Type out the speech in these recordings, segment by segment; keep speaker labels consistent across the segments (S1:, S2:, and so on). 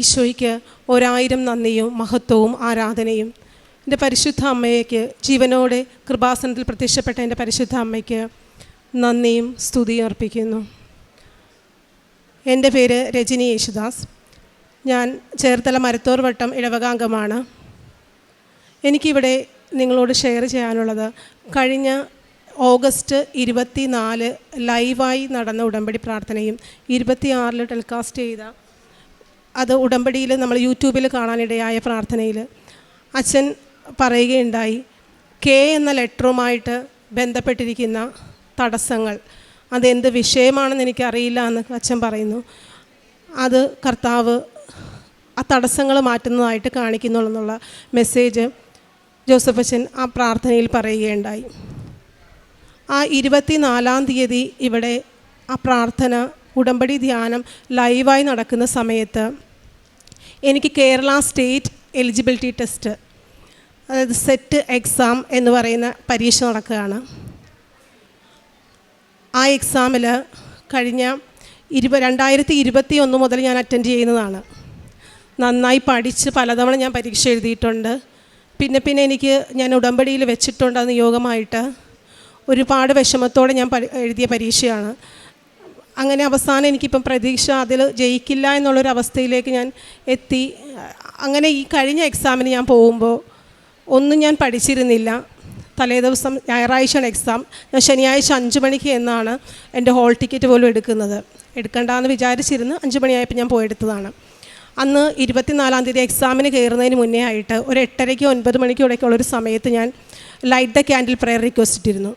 S1: ഈശോയ്ക്ക് ഒരായിരം നന്ദിയും മഹത്വവും ആരാധനയും. എന്റെ പരിശുദ്ധ അമ്മയ്ക്ക് ജീവനോടെ കൃപാസനത്തിൽ പ്രത്യക്ഷപ്പെട്ട എന്റെ പരിശുദ്ധ അമ്മയ്ക്ക് നന്ദിയും സ്തുതിയും അർപ്പിക്കുന്നു. എന്റെ പേര് രജനി യേശുദാസ്. ഞാൻ ചേർത്തല മരത്തോർ വട്ടം ഇടവകാംഗമാണ്. എനിക്കിവിടെ നിങ്ങളോട് ഷെയർ ചെയ്യാനുള്ളത് കഴിഞ്ഞ ഓഗസ്റ്റ് ഇരുപത്തി നാല് ലൈവായി നടന്ന ഉടമ്പടി പ്രാർത്ഥനയും ഇരുപത്തിയാറിൽ ടെലികാസ്റ്റ് ചെയ്ത അത് ഉടമ്പടിയിൽ നമ്മൾ യൂട്യൂബിൽ കാണാനിടയായ പ്രാർത്ഥനയിൽ അച്ഛൻ പറയുകയുണ്ടായി കെ എന്ന ലെറ്ററുമായിട്ട് ബന്ധപ്പെട്ടിരിക്കുന്ന തടസ്സങ്ങൾ അതെന്ത് വിഷയമാണെന്ന് എനിക്കറിയില്ല എന്ന് അച്ഛൻ പറയുന്നു. അത് കർത്താവ് ആ തടസ്സങ്ങൾ മാറ്റുന്നതായിട്ട് കാണിക്കുന്നു എന്നുള്ള മെസ്സേജ് ജോസഫ് അച്ഛൻ ആ പ്രാർത്ഥനയിൽ പറയുകയുണ്ടായി. ആ ഇരുപത്തിനാലാം തീയതി ഇവിടെ ആ പ്രാർത്ഥന ഉടമ്പടി ധ്യാനം ലൈവായി നടക്കുന്ന സമയത്ത് എനിക്ക് കേരള സ്റ്റേറ്റ് എലിജിബിലിറ്റി ടെസ്റ്റ് അതായത് സെറ്റ് എക്സാം എന്ന് പറയുന്ന പരീക്ഷ നടക്കുകയാണ്. ആ എക്സാമിൽ കഴിഞ്ഞ ഇരുപ രണ്ടായിരത്തി ഇരുപത്തി ഒന്ന് മുതൽ ഞാൻ അറ്റൻഡ് ചെയ്യുന്നതാണ്. നന്നായി പഠിച്ച് പലതവണ ഞാൻ പരീക്ഷ എഴുതിയിട്ടുണ്ട്. പിന്നെ പിന്നെ എനിക്ക് ഞാൻ ഉടമ്പടിയിൽ വെച്ചിട്ടുണ്ട് അത് നിയോഗമായിട്ട് ഒരുപാട് വിഷമത്തോടെ ഞാൻ എഴുതിയ പരീക്ഷയാണ്. അങ്ങനെ അവസാനം എനിക്കിപ്പം പ്രതീക്ഷ അതിൽ ജയിക്കില്ല എന്നുള്ളൊരു അവസ്ഥയിലേക്ക് ഞാൻ എത്തി. അങ്ങനെ ഈ കഴിഞ്ഞ എക്സാമിന് ഞാൻ പോകുമ്പോൾ ഒന്നും ഞാൻ പഠിച്ചിരുന്നില്ല. തലേ ദിവസം ഞായറാഴ്ചയാണ് എക്സാം. ഞാൻ ശനിയാഴ്ച അഞ്ച് മണിക്ക് എന്നാണ് എന്റെ ഹോൾ ടിക്കറ്റ് പോലും എടുക്കുന്നത്. എടുക്കണ്ടെന്ന് വിചാരിച്ചിരുന്ന്. അഞ്ച് മണിയായപ്പോൾ ഞാൻ പോയെടുത്തതാണ്. അന്ന് ഇരുപത്തിനാലാം തീയതി എക്സാമിന് കയറുന്നതിന് മുന്നേ ആയിട്ട് ഒരു എട്ടരയ്ക്കോ ഒൻപത് മണിക്കോ ഇടയ്ക്കുള്ളൊരു സമയത്ത് ഞാൻ light the candle prayer request ഇട്ടിരുന്നു.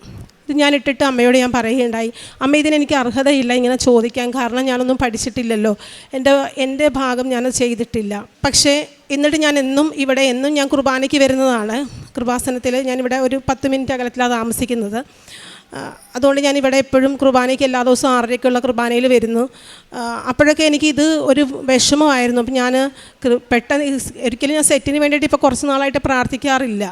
S1: ഇത് ഞാൻ ഇട്ടിട്ട് അമ്മയോട് ഞാൻ പറയുകയുണ്ടായി അമ്മ ഇതിനെനിക്ക് അർഹതയില്ല ഇങ്ങനെ ചോദിക്കാൻ കാരണം ഞാനൊന്നും പഠിച്ചിട്ടില്ലല്ലോ. എന്റെ എന്റെ ഭാഗം ഞാൻ ചെയ്തിട്ടില്ല. പക്ഷേ എന്നിട്ട് ഞാൻ എന്നും ഇവിടെ എന്നും ഞാൻ കുർബാനയ്ക്ക് വരുന്നതാണ്. കൃപാസനത്തിൽ ഞാനിവിടെ ഒരു പത്ത് മിനിറ്റ് അകലത്തിലാണ് താമസിക്കുന്നത്. അതുകൊണ്ട് ഞാൻ ഇവിടെ എപ്പോഴും കുർബാനയ്ക്ക് എല്ലാ ദിവസവും ആറരയ്ക്കുള്ള കുർബാനയിൽ വരുന്നു. അപ്പോഴൊക്കെ എനിക്ക് ഇത് ഒരു വിഷമമായിരുന്നു. അപ്പം ഞാൻ പെട്ടെന്ന് ഒരിക്കലും ഞാൻ സെറ്റിന് വേണ്ടിയിട്ട് ഇപ്പോൾ കുറച്ച് നാളായിട്ട് പ്രാർത്ഥിക്കാറില്ല.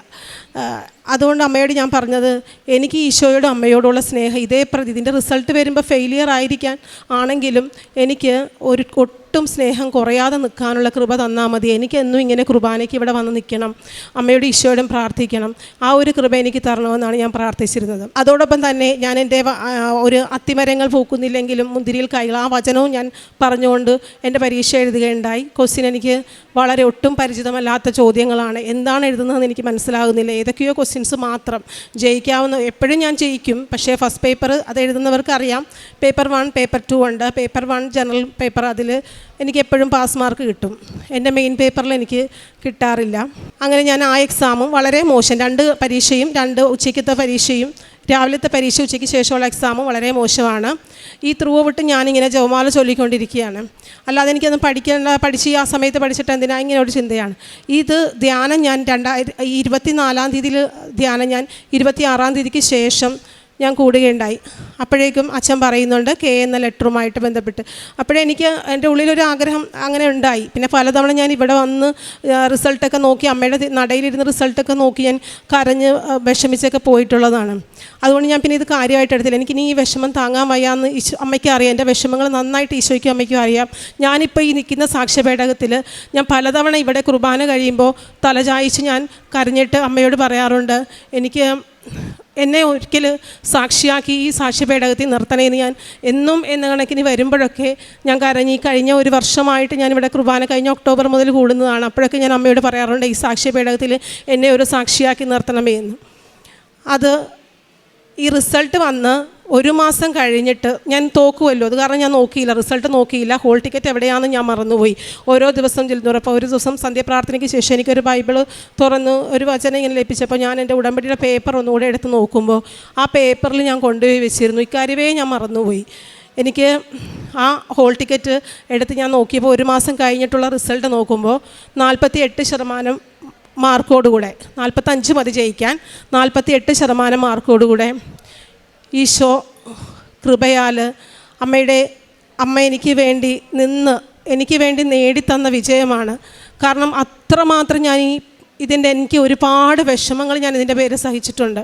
S1: അതുകൊണ്ട് അമ്മയോട് ഞാൻ പറഞ്ഞത് എനിക്ക് ഈശോയോടും അമ്മയോടുള്ള സ്നേഹം ഇതേ പ്രതി ഇതിന്റെ റിസൾട്ട് വരുമ്പോൾ ഫെയിലിയർ ആയിരിക്കാൻ ആണെങ്കിലും എനിക്ക് ഒരു ഒട്ടും സ്നേഹം കുറയാതെ നിൽക്കാനുള്ള കൃപ തന്നാൽ മതി. എനിക്ക് എന്നും ഇങ്ങനെ കുർബാനയ്ക്ക് ഇവിടെ വന്ന് നിൽക്കണം. അമ്മയോട് ഈശോയോടും പ്രാർത്ഥിക്കണം. ആ ഒരു കൃപ എനിക്ക് തരണമെന്നാണ് ഞാൻ പ്രാർത്ഥിച്ചിരുന്നത്. അതോടൊപ്പം തന്നെ ഞാൻ എന്റെ ഒരു അത്തിമരങ്ങൾ പൂക്കുന്നില്ലെങ്കിലും മുന്തിരിയിൽ കൈകൾ ആ വചനവും ഞാൻ പറഞ്ഞുകൊണ്ട് എന്റെ പരീക്ഷ എഴുതുകയുണ്ടായി. ക്വസ്റ്റ്യൻ എനിക്ക് വളരെ ഒട്ടും പരിചിതമല്ലാത്ത ചോദ്യങ്ങളാണ്. എന്താണ് എഴുതുന്നതെന്ന് എനിക്ക് മനസ്സിലാകുന്നില്ല. ഏതൊക്കെയോ ക്വസ്റ്റ്യൻസ് മാത്രം ജയിക്കാവുന്ന എപ്പോഴും ഞാൻ ജയിക്കും. പക്ഷേ ഫസ്റ്റ് പേപ്പർ അത് എഴുതുന്നവർക്ക് അറിയാം. പേപ്പർ വൺ പേപ്പർ ടു ഉണ്ട്. പേപ്പർ വൺ ജനറൽ പേപ്പർ അതിൽ എനിക്ക് എപ്പോഴും പാസ് മാർക്ക് കിട്ടും. എന്റെ മെയിൻ പേപ്പറിൽ എനിക്ക് കിട്ടാറില്ല. അങ്ങനെ ഞാൻ ആ എക്സാമും വളരെ മോശം. രണ്ട് പരീക്ഷയും രണ്ട് ഉച്ചയ്ക്കത്തെ പരീക്ഷയും രാവിലത്തെ പരീക്ഷ ഉച്ചയ്ക്ക് ശേഷമുള്ള എക്സാമും വളരെ മോശമാണ്. ഈ ത്രൂ ഔട്ട് ഞാനിങ്ങനെ ജവമാല ചൊല്ലിക്കൊണ്ടിരിക്കുകയാണ്. അല്ലാതെ എനിക്കൊന്നും പഠിക്കേണ്ട പഠിച്ച് ആ സമയത്ത് പഠിച്ചിട്ട് എന്തിനാ? ഇങ്ങനെ ഒരു ചിന്തയാണ്. ഇത് ധ്യാനം ഞാൻ രണ്ടായിരം ഇരുപത്തിനാലാം തീയതിയിൽ ധ്യാനം ഞാൻ ഇരുപത്തി ആറാം തീയതിക്ക് ശേഷം ഞാൻ കൂടുകയുണ്ടായി. അപ്പോഴേക്കും അച്ഛൻ പറയുന്നുണ്ട് കെ എന്ന ലെറ്ററുമായിട്ട് ബന്ധപ്പെട്ട്. അപ്പോഴെനിക്ക് എന്റെ ഉള്ളിലൊരു ആഗ്രഹം അങ്ങനെ ഉണ്ടായി. പിന്നെ പലതവണ ഞാൻ ഇവിടെ വന്ന് റിസൾട്ടൊക്കെ നോക്കി അമ്മയുടെ നടയിലിരുന്ന് റിസൾട്ടൊക്കെ നോക്കി ഞാൻ കരഞ്ഞ് വിഷമിച്ചൊക്കെ പോയിട്ടുള്ളതാണ്. അതുകൊണ്ട് ഞാൻ പിന്നെ ഇത് കാര്യമായിട്ട് എടുത്തില്ല. എനിക്ക് ഇനി ഈ വിഷമം താങ്ങാൻ വയ്യാന്ന് ഈശോ അമ്മയ്ക്ക് അറിയാം. എന്റെ വിഷമങ്ങൾ നന്നായിട്ട് ഈശോയ്ക്കും അമ്മയ്ക്കും അറിയാം. ഞാനിപ്പോൾ ഈ നിൽക്കുന്ന സാക്ഷ്യപേടകത്തിൽ ഞാൻ പലതവണ ഇവിടെ കുർബാന കഴിയുമ്പോൾ തലചായിച്ച് ഞാൻ കരഞ്ഞിട്ട് അമ്മയോട് പറയാറുണ്ട് എനിക്ക് എന്നെ ഒരിക്കൽ സാക്ഷിയാക്കി ഈ സാക്ഷ്യപേടകത്തിൽ നിർത്തണേന്ന് ഞാൻ എന്നും എന്ന കണക്കിന് വരുമ്പോഴൊക്കെ ഞാൻ കരഞ്ഞ് കഴിഞ്ഞ ഒരു വർഷമായിട്ട് ഞാനിവിടെ കുർബാന കഴിഞ്ഞ ഒക്ടോബർ മുതൽ കൂടുന്നതാണ്. അപ്പോഴൊക്കെ ഞാൻ അമ്മയോട് പറയാറുണ്ട് ഈ സാക്ഷ്യപേടകത്തിൽ എന്നെ ഒരു സാക്ഷിയാക്കി നിർത്തണമേ എന്ന്. അത് ഈ റിസൾട്ട് വന്ന് ഒരു മാസം കഴിഞ്ഞിട്ട് ഞാൻ തോക്കുമല്ലോ അത് കാരണം ഞാൻ നോക്കിയില്ല. റിസൾട്ട് നോക്കിയില്ല. ഹോൾ ടിക്കറ്റ് എവിടെയാണെന്ന് ഞാൻ മറന്നുപോയി. ഓരോ ദിവസം ചെല്ലുന്നു. അപ്പോൾ ഒരു ദിവസം സന്ധ്യപ്രാർത്ഥനയ്ക്ക് ശേഷം എനിക്കൊരു ബൈബിൾ തുറന്ന് ഒരു വചനം ഇങ്ങനെ ലഭിച്ചപ്പോൾ ഞാൻ എന്റെ ഉടമ്പടിയുടെ പേപ്പർ ഒന്നുകൂടെ എടുത്ത് നോക്കുമ്പോൾ ആ പേപ്പറിൽ ഞാൻ കൊണ്ടുപോയി വെച്ചിരുന്നു. ഇക്കാര്യമേ ഞാൻ മറന്നുപോയി. എനിക്ക് ആ ഹോൾ ടിക്കറ്റ് എടുത്ത് ഞാൻ നോക്കിയപ്പോൾ ഒരു മാസം കഴിഞ്ഞിട്ടുള്ള റിസൾട്ട് നോക്കുമ്പോൾ നാൽപ്പത്തി എട്ട് ശതമാനം മാർക്കോടുകൂടെ. നാൽപ്പത്തഞ്ച് മതി ജയിക്കാൻ. നാൽപ്പത്തി എട്ട് ശതമാനം മാർക്കോടുകൂടെ. ഈശോ കൃപയാൽ അമ്മയുടെ അമ്മ എനിക്ക് വേണ്ടി നിന്ന് എനിക്ക് വേണ്ടി നേടിത്തന്ന വിജയമാണ്. കാരണം അത്രമാത്രം ഞാൻ ഈ ഇതിന്റെ എനിക്ക് ഒരുപാട് വിഷമങ്ങൾ ഞാൻ ഇതിന്റെ പേര് സഹിച്ചിട്ടുണ്ട്.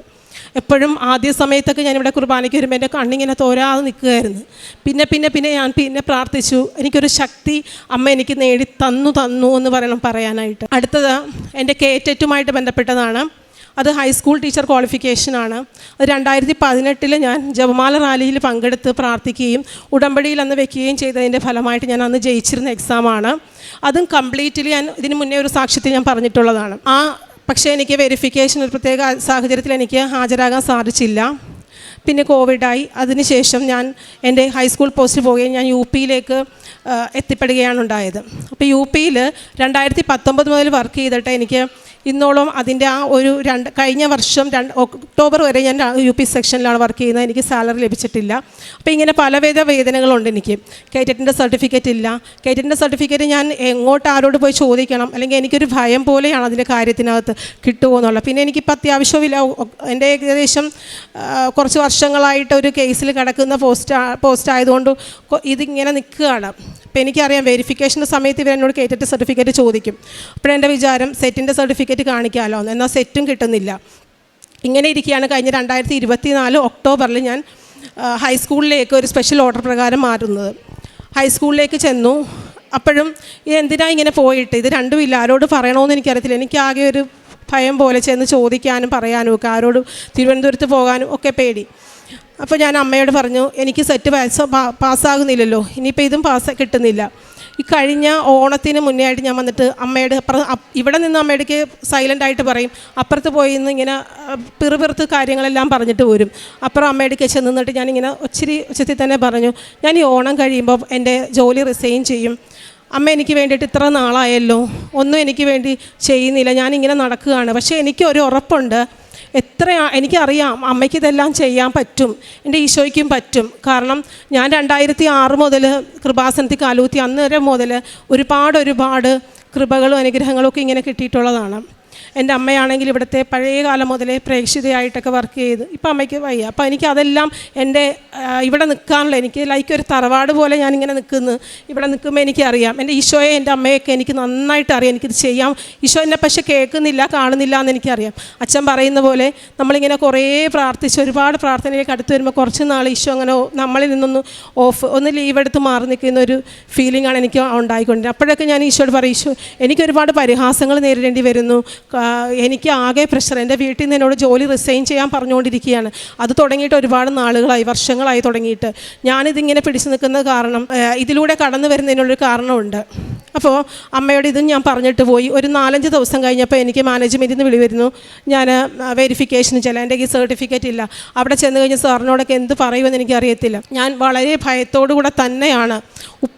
S1: എപ്പോഴും ആദ്യ സമയത്തൊക്കെ ഞാൻ ഇവിടെ കുർബാനയ്ക്ക് വരുമ്പോൾ എന്റെ കണ്ണിങ്ങനെ തോരാതെ നിൽക്കുകയായിരുന്നു. പിന്നെ പിന്നെ പിന്നെ ഞാൻ പിന്നെ പ്രാർത്ഥിച്ചു എനിക്കൊരു ശക്തി അമ്മ എനിക്ക് നേടി തന്നു തന്നു എന്ന് പറയണം പറയാനായിട്ട്. അടുത്തത് എന്റെ കേറ്ററ്റുമായിട്ട് ബന്ധപ്പെട്ടതാണ്. അത് ഹൈസ്കൂൾ ടീച്ചർ ക്വാളിഫിക്കേഷനാണ് അത് രണ്ടായിരത്തി പതിനെട്ടിൽ ഞാൻ ജപമാല റാലിയിൽ പങ്കെടുത്ത് പ്രാർത്ഥിക്കുകയും ഉടമ്പടിയിൽ അന്ന് വെക്കുകയും ചെയ്തതിന്റെ ഫലമായിട്ട് ഞാൻ അന്ന് ജയിച്ചിരുന്ന എക്സാമാണ് അതും കംപ്ലീറ്റ്ലി ഞാൻ ഇതിന് മുന്നേ ഒരു സാക്ഷ്യത്തിൽ ഞാൻ പറഞ്ഞിട്ടുള്ളതാണ്. ആ പക്ഷേ എനിക്ക് വെരിഫിക്കേഷൻ ഒരു പ്രത്യേക സാഹചര്യത്തിൽ എനിക്ക് ഹാജരാകാൻ സാധിച്ചില്ല. പിന്നെ കോവിഡായി അതിനുശേഷം ഞാൻ എന്റെ ഹൈസ്കൂൾ പോസ്റ്റ് പോവുകയും ഞാൻ യു പിയിലേക്ക് എത്തിപ്പെടുകയാണ് ഉണ്ടായത്. അപ്പോൾ യു പിയിൽ രണ്ടായിരത്തി പത്തൊമ്പത് മുതൽ വർക്ക് ചെയ്തിട്ട് എനിക്ക് ഇന്നോളം അതിന്റെ ആ ഒരു രണ്ട് കഴിഞ്ഞ വർഷം രണ്ട് ഒക്ടോബർ വരെ ഞാൻ യു പി സെക്ഷനിലാണ് വർക്ക് ചെയ്യുന്നത്. എനിക്ക് സാലറി ലഭിച്ചിട്ടില്ല. അപ്പോൾ ഇങ്ങനെ പലവിധ വേദനകളുണ്ട് എനിക്ക്. കേറ്ററ്റിന്റെ സർട്ടിഫിക്കറ്റ് ഇല്ല. കേറ്ററ്റിന്റെ സർട്ടിഫിക്കറ്റ് ഞാൻ എങ്ങോട്ട് ആരോട് പോയി ചോദിക്കണം? അല്ലെങ്കിൽ എനിക്കൊരു ഭയം പോലെയാണ് അതിന്റെ കാര്യത്തിനകത്ത് കിട്ടുമോ എന്നുള്ളത്. പിന്നെ എനിക്കിപ്പോൾ അത്യാവശ്യമില്ല. എന്റെ ഏകദേശം കുറച്ച് വർഷങ്ങളായിട്ട് ഒരു കേസിൽ കിടക്കുന്ന പോസ്റ്റ് പോസ്റ്റ് ആയതുകൊണ്ട് ഇതിങ്ങനെ നിൽക്കുകയാണ്. അപ്പോൾ എനിക്കറിയാം വെരിഫിക്കേഷന്റെ സമയത്ത് ഇവർ എന്നോട് കേറ്റിന്റെ സർട്ടിഫിക്കറ്റ് ചോദിക്കും. അപ്പോഴെന്റെ വിചാരം സെറ്റിന്റെ സർട്ടിഫിക്കറ്റ് കാണിക്കാമല്ലോ എന്ന്. എന്നാൽ സെറ്റും കിട്ടുന്നില്ല. ഇങ്ങനെ ഇരിക്കുകയാണ്. കഴിഞ്ഞ രണ്ടായിരത്തി ഇരുപത്തി നാല് ഒക്ടോബറിൽ ഞാൻ ഹൈസ്കൂളിലേക്ക് ഒരു സ്പെഷ്യൽ ഓർഡർ പ്രകാരം മാറുന്നത്. ഹൈസ്കൂളിലേക്ക് ചെന്നു. അപ്പോഴും ഇത് എന്തിനാ ഇങ്ങനെ പോയിട്ട്? ഇത് രണ്ടും ഇല്ല. ആരോട് പറയണമെന്ന് എനിക്കറിയത്തില്ല. എനിക്കാകെ ഒരു ഭയം പോലെ ചെന്ന് ചോദിക്കാനും പറയാനും ഒക്കെ ആരോട് തിരുവനന്തപുരത്ത് പോകാനും ഒക്കെ പേടി. അപ്പോൾ ഞാൻ അമ്മയോട് പറഞ്ഞു എനിക്ക് സെറ്റ് പാസ് പാസ്സാകുന്നില്ലല്ലോ. ഇനിയിപ്പോൾ ഇതും പാസ് കിട്ടുന്നില്ല. ഈ കഴിഞ്ഞ ഓണത്തിന് മുന്നേ ആയിട്ട് ഞാൻ വന്നിട്ട് അമ്മയുടെ അപ്പുറം അപ്പ് ഇവിടെ നിന്ന് അമ്മയുടെക്ക് സൈലന്റ് ആയിട്ട് പറയും. അപ്പുറത്ത് പോയി നിന്ന് ഇങ്ങനെ പിറുപിറുത്ത് കാര്യങ്ങളെല്ലാം പറഞ്ഞിട്ട് വരും. അപ്പുറം അമ്മയുടെക്ക് ചെന്ന് നിന്നിട്ട് ഞാനിങ്ങനെ ഒച്ചിരി ഉച്ചത്തിൽ തന്നെ പറഞ്ഞു ഞാൻ ഈ ഓണം കഴിയുമ്പോൾ എന്റെ ജോലി റിസൈൻ ചെയ്യും. അമ്മ എനിക്ക് വേണ്ടിയിട്ട് ഇത്ര നാളായല്ലോ. ഒന്നും എനിക്ക് വേണ്ടി ചെയ്യുന്നില്ല. ഞാനിങ്ങനെ നടക്കുകയാണ്. പക്ഷേ എനിക്ക് ഒരു ഉറപ്പുണ്ട്. എത്ര എനിക്കറിയാം അമ്മയ്ക്ക് ഇതെല്ലാം ചെയ്യാൻ പറ്റും എന്റെ ഈശോയ്ക്കും പറ്റും. കാരണം ഞാൻ രണ്ടായിരത്തി ആറ് മുതൽ കൃപാസനത്തിൽ കാലൂത്തി അന്നേരം മുതൽ ഒരുപാട് ഒരുപാട് കൃപകളും അനുഗ്രഹങ്ങളും ഒക്കെ ഇങ്ങനെ കിട്ടിയിട്ടുള്ളതാണ്. എന്റെ അമ്മയാണെങ്കിൽ ഇവിടുത്തെ പഴയ കാലം മുതലേ പ്രേക്ഷിതയായിട്ടൊക്കെ വർക്ക് ചെയ്ത്. ഇപ്പം അമ്മയ്ക്ക് വയ്യ. അപ്പോൾ എനിക്ക് അതെല്ലാം എന്റെ ഇവിടെ നിൽക്കാനുള്ള എനിക്ക് ലൈക്ക് ഒരു തറവാട് പോലെ ഞാനിങ്ങനെ നിൽക്കുന്നു. ഇവിടെ നിൽക്കുമ്പോൾ എനിക്കറിയാം. എന്റെ ഈശോയെ എന്റെ അമ്മയൊക്കെ എനിക്ക് നന്നായിട്ട് അറിയാം. എനിക്കിത് ചെയ്യാം. ഈശോ എന്നെ പക്ഷെ കേൾക്കുന്നില്ല കാണുന്നില്ല എന്ന് എനിക്കറിയാം. അച്ഛൻ പറയുന്ന പോലെ നമ്മളിങ്ങനെ കുറേ പ്രാർത്ഥിച്ച് ഒരുപാട് പ്രാർത്ഥനയിലേക്ക് അടുത്ത് വരുമ്പോൾ കുറച്ച് നാൾ ഈശോ അങ്ങനെ നമ്മളിൽ നിന്നൊന്ന് ഓഫ് ഒന്ന് ലീവ് എടുത്ത് മാറി നിൽക്കുന്ന ഒരു ഫീലിംഗ് ആണ് എനിക്ക് ഉണ്ടായിക്കൊണ്ടിരുന്നത്. അപ്പോഴൊക്കെ ഞാൻ ഈശോയോട് പറയും ഈശോ എനിക്ക് ഒരുപാട് പരിഹാസങ്ങൾ നേരിടേണ്ടി വരുന്നു. എനിക്ക് ആകെ പ്രഷർ എന്റെ വീട്ടിൽ നിന്ന് എന്നോട് ജോലി റിസൈൻ ചെയ്യാൻ പറഞ്ഞുകൊണ്ടിരിക്കുകയാണ്. അത് തുടങ്ങിയിട്ട് ഒരുപാട് നാളുകളായി വർഷങ്ങളായി തുടങ്ങിയിട്ട്. ഞാനിതിങ്ങനെ പിടിച്ചു നിൽക്കുന്ന കാരണം ഇതിലൂടെ കടന്നു വരുന്നതിനുള്ളൊരു കാരണമുണ്ട്. അപ്പോൾ അമ്മയോട് ഇതും ഞാൻ പറഞ്ഞിട്ട് പോയി. ഒരു നാലഞ്ച് ദിവസം കഴിഞ്ഞപ്പോൾ എനിക്ക് മാനേജ്മെന്റിൽ നിന്ന് വിളി വരുന്നു. ഞാൻ വെരിഫിക്കേഷന് ചില എന്റെ ഈ സർട്ടിഫിക്കറ്റ് ഇല്ല. അവിടെ ചെന്ന് കഴിഞ്ഞ് സാറിനോടൊക്കെ എന്ത് പറയുമെന്ന് എനിക്കറിയത്തില്ല. ഞാൻ വളരെ ഭയത്തോടു കൂടെ തന്നെയാണ്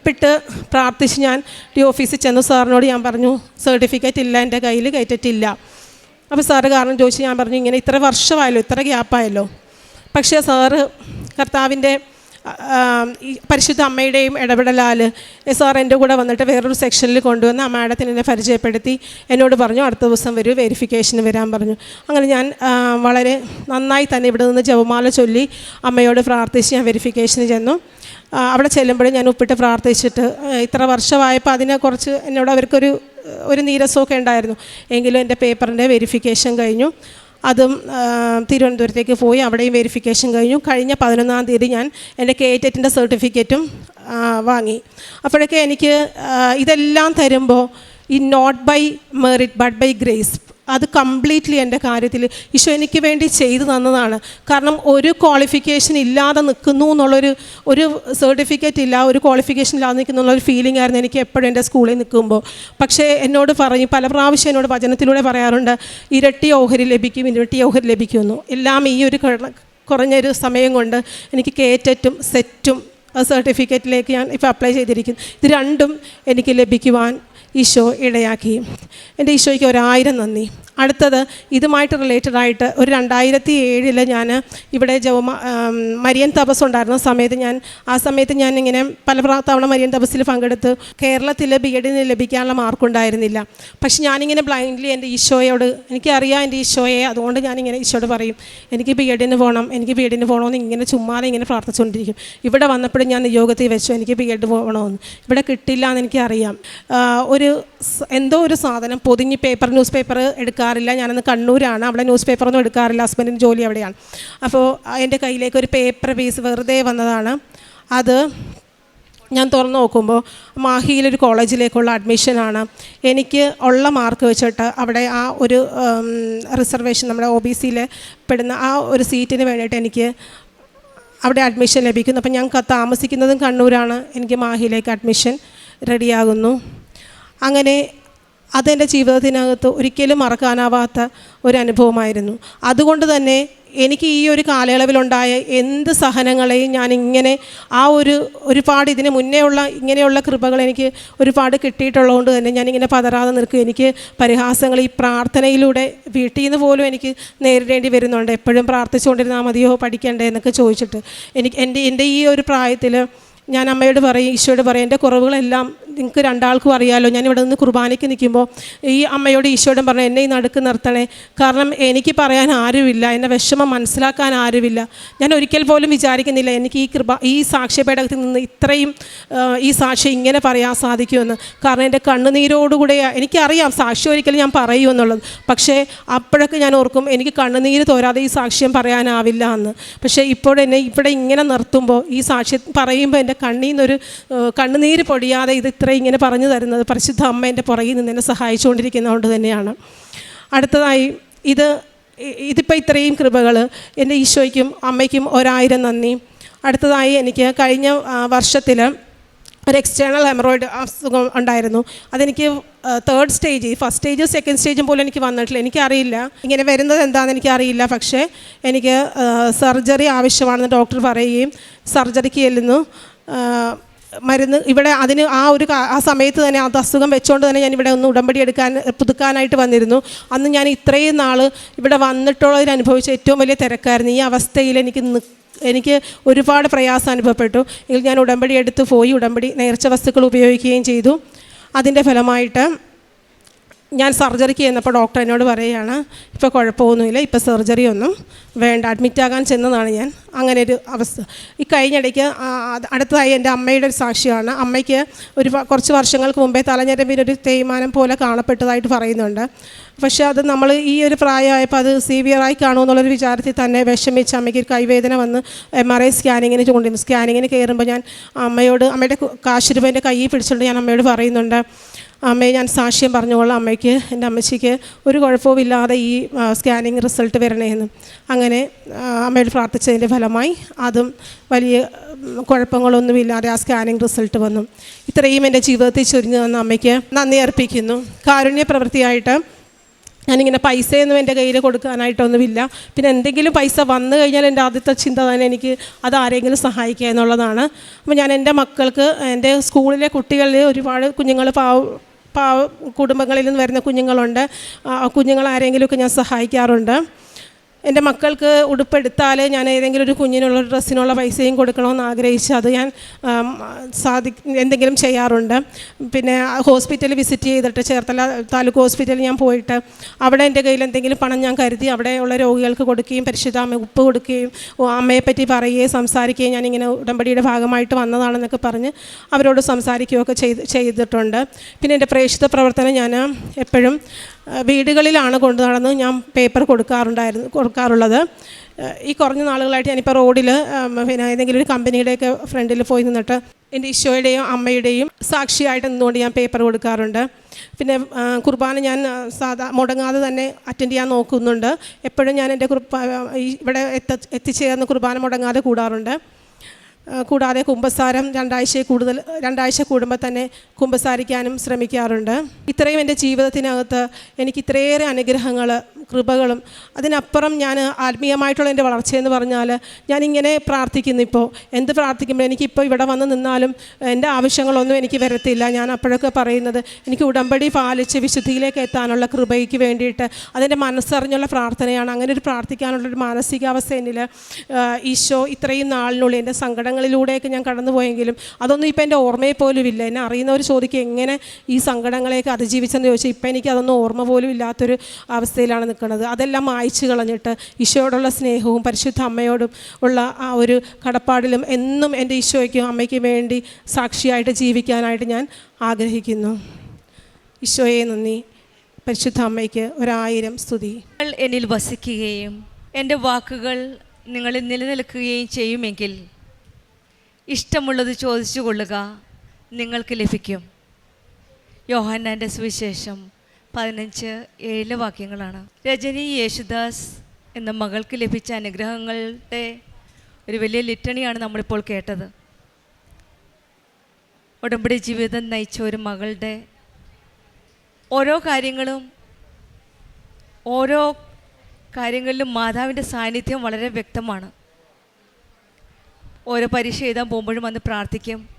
S1: ഉപ്പിട്ട് പ്രാർത്ഥിച്ച് ഞാൻ ഡി ഓഫീസിൽ ചെന്ന്. സാറിനോട് ഞാൻ പറഞ്ഞു സർട്ടിഫിക്കറ്റ് ഇല്ല എന്റെ കയ്യിൽ കയറ്റിട്ടില്ല. അപ്പോൾ സാറ് കാരണം ചോദിച്ചു ഞാൻ പറഞ്ഞു ഇങ്ങനെ ഇത്ര വർഷമായല്ലോ ഇത്ര ഗ്യാപ്പായല്ലോ. പക്ഷേ സാറ് കർത്താവിന്റെ പരിശുദ്ധ അമ്മയുടെയും ഇടപെടലാൽ സാർ എന്റെ കൂടെ വന്നിട്ട് വേറൊരു സെക്ഷനിൽ കൊണ്ടുവന്ന് ആ മാഡത്തിന് എന്നെ പരിചയപ്പെടുത്തി എന്നോട് പറഞ്ഞു അടുത്ത ദിവസം വരൂ വെരിഫിക്കേഷന് വരാൻ പറഞ്ഞു. അങ്ങനെ ഞാൻ വളരെ നന്നായി തന്നെ ഇവിടെ നിന്ന് ജപമാല ചൊല്ലി അമ്മയോട് പ്രാർത്ഥിച്ച് ഞാൻ വെരിഫിക്കേഷന് ചെന്നു. അവിടെ ചെല്ലുമ്പോഴും ഞാൻ ഉപ്പിട്ട് പ്രാർത്ഥിച്ചിട്ട് ഇത്ര വർഷമായപ്പോൾ അതിനെ കുറച്ച് എന്നോട് അവർക്കൊരു ഒരു നീരസമൊക്കെ ഉണ്ടായിരുന്നു. എങ്കിലും എന്റെ പേപ്പറിന്റെ വെരിഫിക്കേഷൻ കഴിഞ്ഞു. അതും തിരുവനന്തപുരത്തേക്ക് പോയി അവിടെയും വെരിഫിക്കേഷൻ കഴിഞ്ഞു. കഴിഞ്ഞ പതിനൊന്നാം തീയതി ഞാൻ എന്റെ കേറ്ററ്റിന്റെ സർട്ടിഫിക്കറ്റും വാങ്ങി. അപ്പോഴൊക്കെ എനിക്ക് ഇതെല്ലാം തരുമ്പോൾ ഈ note by merit but by grace അത് കംപ്ലീറ്റ്ലി എന്റെ കാര്യത്തിൽ ഈശോ എനിക്ക് വേണ്ടി ചെയ്തു തന്നതാണ്. കാരണം ഒരു ക്വാളിഫിക്കേഷൻ ഇല്ലാതെ നിൽക്കുന്നു എന്നുള്ളൊരു ഒരു സർട്ടിഫിക്കറ്റ് ഇല്ല ഒരു ക്വാളിഫിക്കേഷൻ ഇല്ലാതെ നിൽക്കുന്നു എന്നുള്ളൊരു ഫീലിംഗ് ആയിരുന്നു എനിക്ക് എപ്പോഴും എന്റെ സ്കൂളിൽ നിൽക്കുമ്പോൾ. പക്ഷേ എന്നോട് പറഞ്ഞു പല പ്രാവശ്യം എന്നോട് വചനത്തിലൂടെ പറയാറുണ്ട് ഇരട്ടി ഓഹരി ലഭിക്കും ഇരട്ടി ഓഹരി ലഭിക്കുമെന്നു. എല്ലാം ഈ ഒരു കുറഞ്ഞൊരു സമയം കൊണ്ട് എനിക്ക് കേറ്ററ്റും സെറ്റും സർട്ടിഫിക്കറ്റിലേക്ക് ഞാൻ ഇപ്പോൾ അപ്ലൈ ചെയ്തിരിക്കുന്നു. ഇത് രണ്ടും എനിക്ക് ലഭിക്കുവാൻ ഈശോ ഇടയാക്കി. എന്റെ ഈശോയ്ക്ക് ഒരായിരം നന്ദി. അടുത്തത് ഇതുമായിട്ട് റിലേറ്റഡ് ആയിട്ട് ഒരു രണ്ടായിരത്തി ഏഴിൽ ഞാൻ ഇവിടെ ജവ മരിയൻ തപസ് ഉണ്ടായിരുന്ന സമയത്ത് ഞാൻ ആ സമയത്ത് ഞാൻ ഇങ്ങനെ പല തവണ മരിയൻ തപസ്സിൽ പങ്കെടുത്ത് കേരളത്തിൽ ബി എഡിന് ലഭിക്കാനുള്ള മാർക്കുണ്ടായിരുന്നില്ല പക്ഷെ ഞാനിങ്ങനെ ബ്ലൈൻഡ്ലി എന്റെ ഈശോയോട് എനിക്കറിയാം എന്റെ ഈശോയെ അതുകൊണ്ട് ഞാനിങ്ങനെ ഈശോയോട് പറയും എനിക്ക് ബി എഡിന് പോകണം എനിക്ക് ബി എഡിന് പോകണമെന്ന് ഇങ്ങനെ ചുമ്മാതെ ഇങ്ങനെ പ്രാർത്ഥിച്ചുകൊണ്ടിരിക്കും. ഇവിടെ വന്നപ്പോഴും ഞാൻ നിയോഗത്തിൽ വെച്ചു എനിക്ക് ബി എഡ് പോകണമെന്ന് ഇവിടെ കിട്ടില്ല എന്ന് എനിക്കറിയാം ഒരു എന്തോ ഒരു സാധനം പൊതിഞ്ഞ് പേപ്പർ ന്യൂസ് പേപ്പർ എടുക്കാറില്ല. ഞാനന്ന് കണ്ണൂരാണ്. അവിടെ ന്യൂസ് പേപ്പറൊന്നും എടുക്കാറില്ല. ഹസ്ബൻഡിന് ജോലി അവിടെയാണ്. അപ്പോൾ എന്റെ കയ്യിലേക്ക് ഒരു പേപ്പർ പീസ് വെറുതെ വന്നതാണ്. അത് ഞാൻ തുറന്നു നോക്കുമ്പോൾ മാഹിയിലൊരു കോളേജിലേക്കുള്ള അഡ്മിഷനാണ് എനിക്ക് ഉള്ള മാർക്ക് വെച്ചിട്ട് അവിടെ ആ ഒരു റിസർവേഷൻ നമ്മുടെ ഒ ബി സിയിൽ പെടുന്ന ആ ഒരു സീറ്റിന് വേണ്ടിയിട്ട് എനിക്ക് അവിടെ അഡ്മിഷൻ ലഭിക്കുന്നു. അപ്പം ഞാൻ താമസിക്കുന്നതും കണ്ണൂരാണ്. എനിക്ക് മാഹിയിലേക്ക് അഡ്മിഷൻ റെഡിയാകുന്നു അങ്ങനെ അതെന്റെ ജീവിതത്തിനകത്ത് ഒരിക്കലും മറക്കാനാവാത്ത ഒരു അനുഭവമായിരുന്നു അതുകൊണ്ട് തന്നെ എനിക്ക് ഈ ഒരു കാലയളവിലുണ്ടായ എന്ത് സഹനങ്ങളെയും ഞാൻ ഇങ്ങനെ ആ ഒരു ഒരുപാട് ഇതിന് മുന്നേ ഉള്ള ഇങ്ങനെയുള്ള കൃപകൾ എനിക്ക് ഒരുപാട് കിട്ടിയിട്ടുള്ളതുകൊണ്ട് തന്നെ ഞാനിങ്ങനെ പതറാതെ നിൽക്കും എനിക്ക് പരിഹാസങ്ങൾ ഈ പ്രാർത്ഥനയിലൂടെ വീട്ടിൽ നിന്ന് പോലും എനിക്ക് നേരിടേണ്ടി വരുന്നുണ്ട്. എപ്പോഴും പ്രാർത്ഥിച്ചുകൊണ്ടിരുന്നാൽ മതിയോ പഠിക്കണ്ടേ എന്നൊക്കെ ചോദിച്ചിട്ട് എനിക്ക് എന്റെ എന്റെ ഈ ഒരു പ്രായത്തിൽ ഞാൻ അമ്മയോട് പറയും ഈശോയോട് പറയും എന്റെ കുറവുകളെല്ലാം നിങ്ങൾക്ക് രണ്ടാൾക്കും അറിയാലോ. ഞാൻ ഇവിടെ നിന്ന് കുർബാനയ്ക്ക് നിൽക്കുമ്പോൾ ഈ അമ്മയോട് ഈശോയോടും പറഞ്ഞു എന്നെ ഈ നടുക്ക് നിർത്തണേ. കാരണം എനിക്ക് പറയാൻ ആരുമില്ല. എന്നെ വിഷമം മനസ്സിലാക്കാൻ ആരുമില്ല. ഞാൻ ഒരിക്കൽ പോലും വിചാരിക്കുന്നില്ല എനിക്ക് ഈ കൃപ ഈ സാക്ഷ്യപേടകത്തിൽ നിന്ന് ഇത്രയും ഈ സാക്ഷ്യം ഇങ്ങനെ പറയാൻ സാധിക്കുമെന്ന്. കാരണം എന്റെ കണ്ണുനീരോടുകൂടെ എനിക്കറിയാം സാക്ഷ്യം ഒരിക്കലും ഞാൻ പറയൂ എന്നുള്ളത്. പക്ഷേ അപ്പോഴൊക്കെ ഞാൻ ഓർക്കും എനിക്ക് കണ്ണുനീര് തോരാതെ ഈ സാക്ഷ്യം പറയാനാവില്ല എന്ന്. പക്ഷേ ഇപ്പോഴെന്നെ ഇവിടെ ഇങ്ങനെ നിർത്തുമ്പോൾ ഈ സാക്ഷ്യം പറയുമ്പോൾ എന്റെ ഏഹ്, കണ്ണുനീര് പൊടിയാതെ ഇത് ഇത്ര ഇങ്ങനെ പറഞ്ഞു തരുന്നത് പരിശുദ്ധ അമ്മ എന്റെ പുറകിൽ നിന്ന് എന്നെ സഹായിച്ചുകൊണ്ടിരിക്കുന്നതുകൊണ്ട് തന്നെയാണ്. അടുത്തതായി ഇത് ഇതിപ്പോൾ ഇത്രയും കൃപകൾ എന്റെ ഈശോയ്ക്കും അമ്മയ്ക്കും ഒരായിരം നന്ദി. അടുത്തതായി എനിക്ക് കഴിഞ്ഞ വർഷത്തിൽ ഒരു എക്സ്റ്റേണൽ ഹെമറോയിഡ് അസുഖം ഉണ്ടായിരുന്നു. അതെനിക്ക് തേർഡ് സ്റ്റേജ് ഫസ്റ്റ് സ്റ്റേജും സെക്കൻഡ് സ്റ്റേജും പോലും എനിക്ക് വന്നിട്ടില്ല. എനിക്കറിയില്ല ഇങ്ങനെ വരുന്നത് എന്താണെന്ന് എനിക്കറിയില്ല. പക്ഷേ എനിക്ക് സർജറി ആവശ്യമാണെന്ന് ഡോക്ടർ പറയുകയും സർജറിക്ക് ചെല്ലുന്നു. മരുന്ന് ഇവിടെ അതിന് ആ ഒരു ആ സമയത്ത് തന്നെ അത് അസുഖം വെച്ചുകൊണ്ട് തന്നെ ഞാൻ ഇവിടെ ഒന്ന് ഉടമ്പടി എടുക്കാൻ പുതുക്കാനായിട്ട് വന്നിരുന്നു. അന്ന് ഞാൻ ഇത്രയും നാൾ ഇവിടെ വന്നിട്ടുള്ളതിന് അനുഭവിച്ച ഏറ്റവും വലിയ തിരക്കായിരുന്നു. ഈ അവസ്ഥയിൽ എനിക്ക് എനിക്ക് ഒരുപാട് പ്രയാസം അനുഭവപ്പെട്ടു. എങ്കിൽ ഞാൻ ഉടമ്പടി എടുത്ത് പോയി ഉടമ്പടി നേർച്ച വസ്തുക്കൾ ഉപയോഗിക്കുകയും ചെയ്തു. അതിന്റെ ഫലമായിട്ട് ഞാൻ സർജറിക്ക് ചെന്നപ്പോൾ ഡോക്ടർ എന്നോട് പറയുകയാണ് ഇപ്പോൾ കുഴപ്പമൊന്നുമില്ല ഇപ്പോൾ സർജറി ഒന്നും വേണ്ട അഡ്മിറ്റ് ആകാൻ ചെന്നതാണ് ഞാൻ. അങ്ങനെ ഒരു അവസ്ഥ. ഈ കഴിഞ്ഞിടയ്ക്ക് അടുത്തതായി എന്റെ അമ്മയുടെ ഒരു സാക്ഷിയാണ്. അമ്മയ്ക്ക് ഒരു കുറച്ച് വർഷങ്ങൾക്ക് മുമ്പേ തലഞ്ഞരമ്പിനൊരു തേയ്മാനം പോലെ കാണപ്പെട്ടതായിട്ട് പറയുന്നുണ്ട്. പക്ഷേ അത് നമ്മൾ ഈ ഒരു പ്രായമായപ്പോൾ അത് സീവിയറായി കാണുമെന്നുള്ളൊരു വിചാരത്തിൽ തന്നെ വിഷമിച്ച് അമ്മയ്ക്ക് ഒരു കൈവേദന വന്ന് എം ആർ ഐ സ്കാനിങ്ങിന് കൊണ്ടിരുന്നു സ്കാനിങ്ങിന് കയറുമ്പോൾ ഞാൻ അമ്മയോട് അമ്മയുടെ കാശ് രൂപ എന്റെ കയ്യിൽ ഞാൻ അമ്മയോട് പറയുന്നുണ്ട് അമ്മയെ ഞാൻ സാക്ഷ്യം പറഞ്ഞുകൊള്ളാം. അമ്മയ്ക്ക് എന്റെ അമ്മച്ചിക്ക് ഒരു കുഴപ്പവുമില്ലാതെ ഈ സ്കാനിങ് റിസൾട്ട് വരണേന്ന്. അങ്ങനെ അമ്മയോട് പ്രാർത്ഥിച്ചതിന്റെ ഫലമായി അതും വലിയ കുഴപ്പങ്ങളൊന്നുമില്ലാതെ ആ സ്കാനിങ് റിസൾട്ട് വന്നു. ഇത്രയും എന്റെ ജീവിതത്തിൽ ചൊരിഞ്ഞു തന്ന അമ്മയ്ക്ക് നന്ദി അർപ്പിക്കുന്നു. കാരുണ്യ പ്രവൃത്തിയായിട്ട് ഞാനിങ്ങനെ പൈസയൊന്നും എന്റെ കയ്യിൽ കൊടുക്കാനായിട്ടൊന്നുമില്ല. പിന്നെ എന്തെങ്കിലും പൈസ വന്നു കഴിഞ്ഞാൽ എന്റെ ആദ്യത്തെ ചിന്ത തന്നെ എനിക്ക് അത് ആരെങ്കിലും സഹായിക്കുക എന്നുള്ളതാണ്. അപ്പോൾ ഞാൻ എന്റെ മക്കൾക്ക് എന്റെ സ്കൂളിലെ കുട്ടികളിൽ ഒരുപാട് കുഞ്ഞുങ്ങൾ പാവ പാവ കുടുംബങ്ങളിൽ നിന്ന് വരുന്ന കുഞ്ഞുങ്ങളുണ്ട്. ആ കുഞ്ഞുങ്ങൾ ആരെങ്കിലുമൊക്കെ ഞാൻ സഹായിക്കാറുണ്ട്. എന്റെ മക്കൾക്ക് ഉടുപ്പെടുത്താൽ ഞാൻ ഏതെങ്കിലും ഒരു കുഞ്ഞിനുള്ള ഡ്രസ്സിനുള്ള പൈസയും കൊടുക്കണമെന്ന് ആഗ്രഹിച്ച് അത് ഞാൻ സാധി എന്തെങ്കിലും ചെയ്യാറുണ്ട്. പിന്നെ ഹോസ്പിറ്റൽ വിസിറ്റ് ചെയ്തിട്ട് ചേർത്തല താലൂക്ക് ഹോസ്പിറ്റലിൽ ഞാൻ പോയിട്ട് അവിടെ എന്റെ കയ്യിൽ എന്തെങ്കിലും പണം ഞാൻ കരുതി അവിടെയുള്ള രോഗികൾക്ക് കൊടുക്കുകയും പരിശുദ്ധാമ ഉപ്പ് കൊടുക്കുകയും അമ്മയെപ്പറ്റി അമ്മയെ പറ്റി പറയുകയും സംസാരിക്കുകയും ഞാനിങ്ങനെ ഉടമ്പടിയുടെ ഭാഗമായിട്ട് വന്നതാണെന്നൊക്കെ പറഞ്ഞ് അവരോട് സംസാരിക്കുകയൊക്കെ ചെയ്ത് ചെയ്തിട്ടുണ്ട്. പിന്നെ എന്റെ പ്രേക്ഷിത പ്രവർത്തനം ഞാൻ എപ്പോഴും വീടുകളിലാണ് കൊണ്ടു നടന്ന് ഞാൻ പേപ്പർ കൊടുക്കാറുണ്ടായിരുന്നു കൊടുക്കാറുള്ളത്. ആ, ഈ കുറഞ്ഞ നാളുകളായിട്ട് ഞാനിപ്പോൾ റോഡിൽ പിന്നെ ഏതെങ്കിലും ഒരു കമ്പനിയുടെയൊക്കെ ഫ്രണ്ടിൽ പോയി നിന്നിട്ട് എന്റെ ഈശോയുടെയും അമ്മയുടെയും സാക്ഷിയായിട്ട് നിന്നുകൊണ്ട് ഞാൻ പേപ്പർ കൊടുക്കാറുണ്ട്. പിന്നെ കുർബാന ഞാൻ സാധാ മുടങ്ങാതെ തന്നെ അറ്റൻഡ് ചെയ്യാൻ നോക്കുന്നുണ്ട്. എപ്പോഴും ഞാൻ എന്റെ കുർബാന ഇവിടെ എത്ത എത്തിച്ചേർന്ന് കുർബാന മുടങ്ങാതെ കൂടാറുണ്ട്. കൂടാതെ കുമ്പസാരം രണ്ടാഴ്ച കൂടുതൽ രണ്ടാഴ്ച കൂടുമ്പോൾ തന്നെ കുമ്പസാരിക്കാനും ശ്രമിക്കാറുണ്ട്. ഇത്രയും എന്റെ ജീവിതത്തിനകത്ത് എനിക്ക് ഇത്രയേറെ അനുഗ്രഹങ്ങൾ കൃപകളും അതിനപ്പുറം ഞാൻ ആത്മീയമായിട്ടുള്ള എന്റെ വളർച്ചയെന്ന് പറഞ്ഞാൽ ഞാനിങ്ങനെ പ്രാർത്ഥിക്കുന്നു ഇപ്പോൾ എന്ത് പ്രാർത്ഥിക്കുമ്പോൾ എനിക്കിപ്പോൾ ഇവിടെ വന്ന് നിന്നാലും എന്റെ ആവശ്യങ്ങളൊന്നും എനിക്ക് വരത്തില്ല. ഞാൻ അപ്പോഴൊക്കെ പറയുന്നത് എനിക്ക് ഉടമ്പടി പാലിച്ച് വിശുദ്ധിയിലേക്ക് എത്താനുള്ള കൃപയ്ക്ക് വേണ്ടിയിട്ട് അതിന്റെ മനസ്സറിഞ്ഞുള്ള പ്രാർത്ഥനയാണ്. അങ്ങനെ ഒരു പ്രാർത്ഥിക്കാനുള്ളൊരു മാനസികാവസ്ഥ എന്നിൽ ഈശോ ഇത്രയും നാളിനുള്ളിൽ എന്റെ സങ്കടങ്ങളിലൂടെയൊക്കെ ഞാൻ കടന്നുപോയെങ്കിലും അതൊന്നും ഇപ്പം എന്റെ ഓർമ്മയിൽ പോലും ഇല്ല. എന്നെ അറിയുന്നവർ ചോദിക്കുക എങ്ങനെ ഈ സങ്കടങ്ങളെയൊക്കെ അതിജീവിച്ചെന്ന്? ചോദിച്ചാൽ ഇപ്പം എനിക്ക് അതൊന്നും ഓർമ്മ പോലും ഇല്ലാത്തൊരു അവസ്ഥയിലാണ് നിൽക്കുന്നത്. അതെല്ലാം മായ്ച്ചു കളഞ്ഞിട്ട് ഈശോയോടുള്ള സ്നേഹവും പരിശുദ്ധ അമ്മയോടും ഉള്ള ആ ഒരു കടപ്പാടിലും എന്നും എന്റെ ഈശോയ്ക്കും അമ്മയ്ക്കും വേണ്ടി സാക്ഷിയായിട്ട് ജീവിക്കാനായിട്ട് ഞാൻ ആഗ്രഹിക്കുന്നു. ഈശോയെ നന്ദി. പരിശുദ്ധ അമ്മയ്ക്ക് ഒരായിരം സ്തുതി.
S2: എന്നിൽ വസിക്കുകയും എന്റെ വാക്കുകൾ നിങ്ങളിൽ നിലനിൽക്കുകയും ചെയ്യുമെങ്കിൽ ഇഷ്ടമുള്ളത് ചോദിച്ചു കൊള്ളുക നിങ്ങൾക്ക് ലഭിക്കും. യോഹന്നാന്റെ സുവിശേഷം പതിനഞ്ച് ഏഴ് വാക്യങ്ങളാണ്. രജനി യേശുദാസ് എന്ന മകൾക്ക് ലഭിച്ച അനുഗ്രഹങ്ങളുടെ ഒരു വലിയ ലിറ്റണിയാണ് നമ്മളിപ്പോൾ കേട്ടത്. ഉടമ്പടി ജീവിതം നയിച്ച ഒരു മകളുടെ ഓരോ കാര്യങ്ങളും ഓരോ കാര്യങ്ങളിലും മാതാവിന്റെ സാന്നിധ്യം വളരെ വ്യക്തമാണ്. ഓരോ പരീക്ഷ എഴുതാൻ പോകുമ്പോഴും വന്ന് പ്രാർത്ഥിക്കും.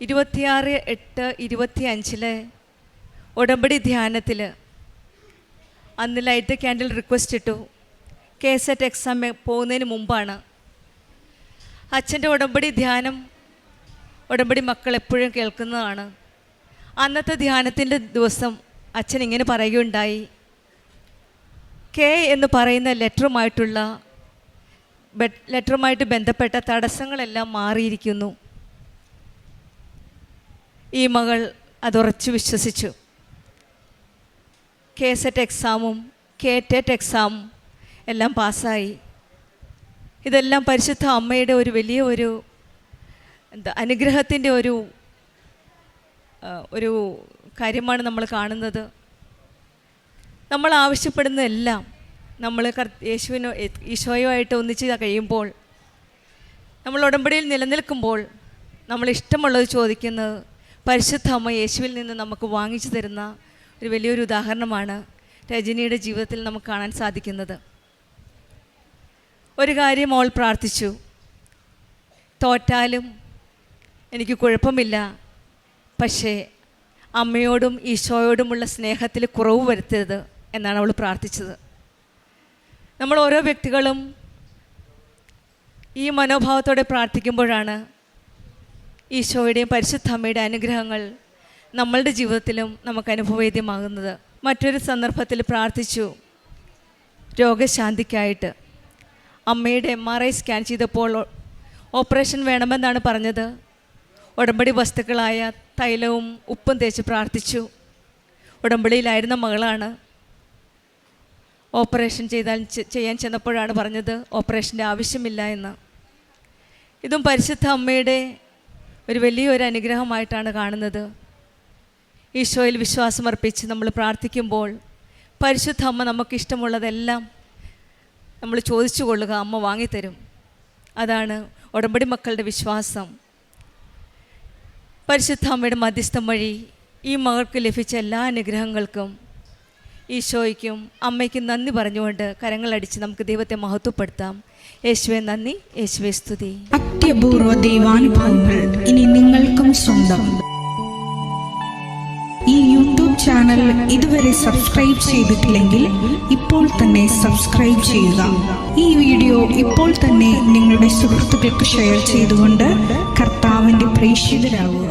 S2: ഇരുപത്തിയാറ് എട്ട് ഇരുപത്തി അഞ്ചിലെ ഉടമ്പടി ധ്യാനത്തിൽ അന്ന് ലൈറ്റ് ക്യാൻഡിൽ റിക്വസ്റ്റ് ഇട്ടു. കെ സെറ്റ് എക്സാം പോകുന്നതിന് മുമ്പാണ്. അച്ഛന്റെ ഉടമ്പടി ധ്യാനം ഉടമ്പടി മക്കൾ എപ്പോഴും കേൾക്കുന്നതാണ്. അന്നത്തെ ധ്യാനത്തിന്റെ ദിവസം അച്ഛൻ ഇങ്ങനെ പറയുകയുണ്ടായി. കെ എന്ന് പറയുന്ന ലെറ്ററുമായിട്ടുള്ള ലെറ്ററുമായിട്ട് ബന്ധപ്പെട്ട തടസ്സങ്ങളെല്ലാം മാറിയിരിക്കുന്നു. ഈ മകൾ അതുറച്ചു വിശ്വസിച്ചു. കെ സെറ്റ് എക്സാമും കെ ടെറ്റ് എക്സാമും എല്ലാം പാസ്സായി. ഇതെല്ലാം പരിശുദ്ധ അമ്മയുടെ ഒരു വലിയ ഒരു എന്താ അനുഗ്രഹത്തിന്റെ ഒരു ഒരു കാര്യമാണ് നമ്മൾ കാണുന്നത്. നമ്മൾ ആവശ്യപ്പെടുന്നതെല്ലാം നമ്മൾ യേശുവിനോ ഈശോയുമായിട്ട് ഒന്നിച്ച് കഴിയുമ്പോൾ നമ്മൾ ഉടമ്പടിയിൽ നിലനിൽക്കുമ്പോൾ നമ്മൾ ഇഷ്ടമുള്ളത് ചോദിക്കുന്നത് പരിശുദ്ധ അമ്മ യേശുവിൽ നിന്ന് നമുക്ക് വാങ്ങിച്ചു തരുന്ന ഒരു വലിയൊരു ഉദാഹരണമാണ് രജനിയുടെ ജീവിതത്തിൽ നമുക്ക് കാണാൻ സാധിക്കുന്നത്. ഒരു കാര്യം അവൾ പ്രാർത്ഥിച്ചു. തോറ്റാലും എനിക്ക് കുഴപ്പമില്ല. പക്ഷേ അമ്മയോടും ഈശോയോടുമുള്ള സ്നേഹത്തിൽ കുറവ് വരുത്തരുത് എന്നാണ് അവൾ പ്രാർത്ഥിച്ചത്. നമ്മൾ ഓരോ വ്യക്തികളും ഈ മനോഭാവത്തോടെ പ്രാർത്ഥിക്കുമ്പോഴാണ് ഈശോയുടെയും പരിശുദ്ധ അമ്മയുടെ അനുഗ്രഹങ്ങൾ നമ്മളുടെ ജീവിതത്തിലും നമുക്ക് അനുഭവവേദ്യമാകുന്നത് മറ്റൊരു സന്ദർഭത്തിൽ പ്രാർത്ഥിച്ചു. രോഗശാന്തിക്കായിട്ട്. അമ്മയുടെ എം ആർ ഐ സ്കാൻ ചെയ്തപ്പോൾ ഓപ്പറേഷൻ വേണമെന്നാണ് പറഞ്ഞത്. ഉടമ്പടി വസ്തുക്കളായ തൈലവും ഉപ്പും തേച്ച് പ്രാർത്ഥിച്ചു. ഉടമ്പടിയിലായിരുന്ന മകളാണ്. ഓപ്പറേഷൻ ചെയ്താൽ ചെയ്യാൻ ചെന്നപ്പോഴാണ് പറഞ്ഞത് ഓപ്പറേഷന്റെ ആവശ്യമില്ല എന്ന്. ഇതും പരിശുദ്ധ അമ്മയുടെ ഒരു വലിയൊരു അനുഗ്രഹമായിട്ടാണ് കാണുന്നത്. ഈശോയിൽ വിശ്വാസമർപ്പിച്ച് നമ്മൾ പ്രാർത്ഥിക്കുമ്പോൾ പരിശുദ്ധ അമ്മ നമുക്കിഷ്ടമുള്ളതെല്ലാം നമ്മൾ ചോദിച്ചു കൊള്ളുക അമ്മ വാങ്ങിത്തരും. അതാണ് ഉടമ്പടി മക്കളുടെ വിശ്വാസം. പരിശുദ്ധ അമ്മയുടെ മധ്യസ്ഥം വഴി ഈ മകൾക്ക് ലഭിച്ച എല്ലാ അനുഗ്രഹങ്ങൾക്കും ഈശോയ്ക്കും അമ്മയ്ക്കും നന്ദി പറഞ്ഞുകൊണ്ട് കരങ്ങളടിച്ച് നമുക്ക് ദൈവത്തെ മഹത്വപ്പെടുത്താം. യേശുവെ നന്ദി. യേശുവെ സ്തുതി.
S3: അത്യപൂർവ ദൈവാനുഭവങ്ങൾ ഇനി നിങ്ങൾക്കും സ്വന്തം. ഈ യൂട്യൂബ് ചാനൽ ഇതുവരെ സബ്സ്ക്രൈബ് ചെയ്തിട്ടില്ലെങ്കിൽ ഇപ്പോൾ തന്നെ സബ്സ്ക്രൈബ് ചെയ്യുക. ഈ വീഡിയോ ഇപ്പോൾ തന്നെ നിങ്ങളുടെ സുഹൃത്തുക്കൾക്ക് ഷെയർ ചെയ്തുകൊണ്ട് കർത്താവിന്റെ പ്രേക്ഷിതരാകുക